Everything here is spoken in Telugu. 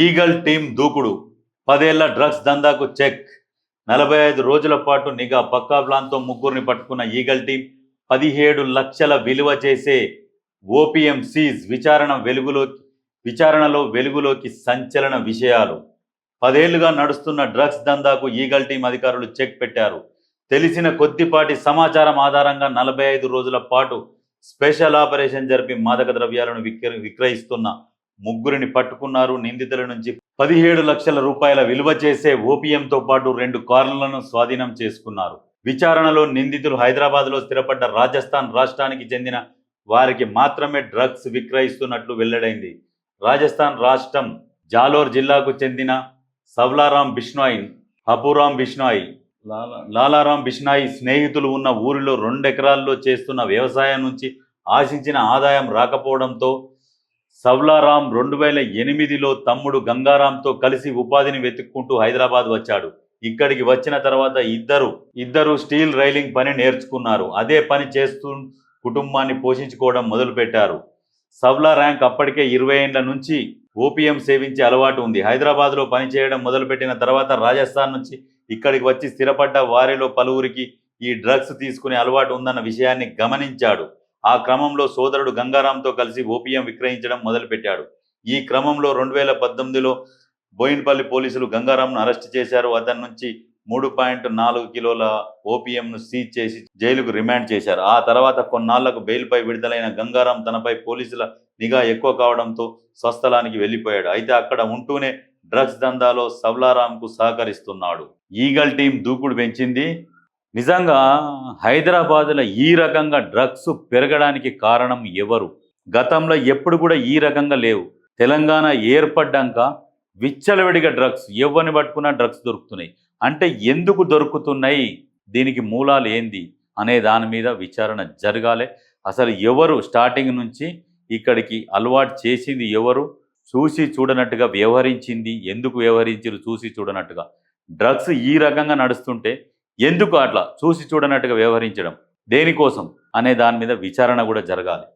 ఈగల్ టీం దూకుడు. పదేళ్ళ డ్రగ్స్ దందాకు చెక్. నలభై ఐదు రోజుల పాటు నిఘా పక్కా ప్లాన్తో ముగ్గురిని పట్టుకున్న ఈగల్ టీం పదిహేడు లక్షల విలువ చేసే ఓపీఎం సీజ్ విచారణ వెలుగులోకి విచారణలో వెలుగులోకి సంచలన విషయాలు. పదేళ్ళుగా నడుస్తున్న డ్రగ్స్ దందాకు ఈగల్ టీం అధికారులు చెక్ పెట్టారు. తెలిసిన కొద్దిపాటి సమాచారం ఆధారంగా నలభై ఐదు రోజుల పాటు స్పెషల్ ఆపరేషన్ జరిపి మాదక ద్రవ్యాలను విక్ర విక్రయిస్తున్న ముగ్గురిని పట్టుకున్నారు. నిందితుల నుంచి పదిహేడు లక్షల రూపాయల విలువ చేసే ఓపీఎంతో పాటు రెండు కార్లను స్వాధీనం చేసుకున్నారు. విచారణలో నిందితులు హైదరాబాద్లో స్థిరపడ్డ రాజస్థాన్ రాష్ట్రానికి చెందిన వారికి మాత్రమే డ్రగ్స్ విక్రయిస్తున్నట్లు వెల్లడైంది. రాజస్థాన్ రాష్ట్రం జాలోర్ జిల్లాకు చెందిన సవ్లారాం బిష్నాయ్ హపురాం బిష్నాయ్ లాలా లాలారాం బిష్నాయ్ స్నేహితులు ఉన్న ఊరిలో రెండు ఎకరాల్లో చేస్తున్న వ్యవసాయం నుంచి ఆశించిన ఆదాయం రాకపోవడంతో సవ్లారాం రెండు వేల ఎనిమిదిలో తమ్ముడు గంగారాంతో కలిసి ఉపాధిని వెతుక్కుంటూ హైదరాబాద్ వచ్చాడు. ఇక్కడికి వచ్చిన తర్వాత ఇద్దరు ఇద్దరు స్టీల్ రైలింగ్ పని నేర్చుకున్నారు. అదే పని చేస్తూ కుటుంబాన్ని పోషించుకోవడం మొదలుపెట్టారు. సవ్లా ర్యాంక్ అప్పటికే ఇరవై ఏండ్ల నుంచి ఓపీఎం సేవించే అలవాటు ఉంది. హైదరాబాద్లో పనిచేయడం మొదలుపెట్టిన తర్వాత రాజస్థాన్ నుంచి ఇక్కడికి వచ్చి స్థిరపడ్డ వారిలో పలువురికి ఈ డ్రగ్స్ తీసుకునే అలవాటు ఉందన్న విషయాన్ని గమనించాడు. ఆ క్రమంలో సోదరుడు గంగారాంతో కలిసి ఓపీఎం విక్రయించడం మొదలుపెట్టాడు. ఈ క్రమంలో రెండు వేల పద్దెనిమిదిలో బోయిన్పల్లి పోలీసులు గంగారాంను అరెస్ట్ చేశారు. అతని నుంచి మూడు పాయింట్ నాలుగు కిలోల ఓపీఎంను సీజ్ చేసి జైలుకు రిమాండ్ చేశారు. ఆ తర్వాత కొన్నాళ్ళకు బెయిల్పై విడుదలైన గంగారాం తనపై పోలీసుల నిఘా ఎక్కువ కావడంతో స్వస్థలానికి వెళ్ళిపోయాడు. అయితే అక్కడ ఉంటూనే డ్రగ్స్ దందాలో సవ్లారాంకు సహకరిస్తున్నాడు. ఈగల్ టీం దూకుడు పెంచింది. నిజంగా హైదరాబాద్లో ఈ రకంగా డ్రగ్స్ పెరగడానికి కారణం ఎవరు? గతంలో ఎప్పుడు కూడా ఈ రకంగా లేవు. తెలంగాణ ఏర్పడ్డాక విచ్చలవిడిగా డ్రగ్స్ ఎవరిని పట్టుకున్నా డ్రగ్స్ దొరుకుతున్నాయి. అంటే ఎందుకు దొరుకుతున్నాయి? దీనికి మూలాలు ఏంది? అనే దాని మీద విచారణ జరగాలి. అసలు ఎవరు స్టార్టింగ్ నుంచి ఇక్కడికి అలవాటు చేసింది ఎవరు? చూసి చూడనట్టుగా వ్యవహరించింది? ఎందుకు వ్యవహరించారు చూసి చూడనట్టుగా. డ్రగ్స్ ఈ రకంగా నడుస్తుంటే ఎందుకు అట్లా? చూసి చూడనట్టుగా వ్యవహరించడం దేనికోసం? అనే దాని మీద విచారణ కూడా జరగాలి.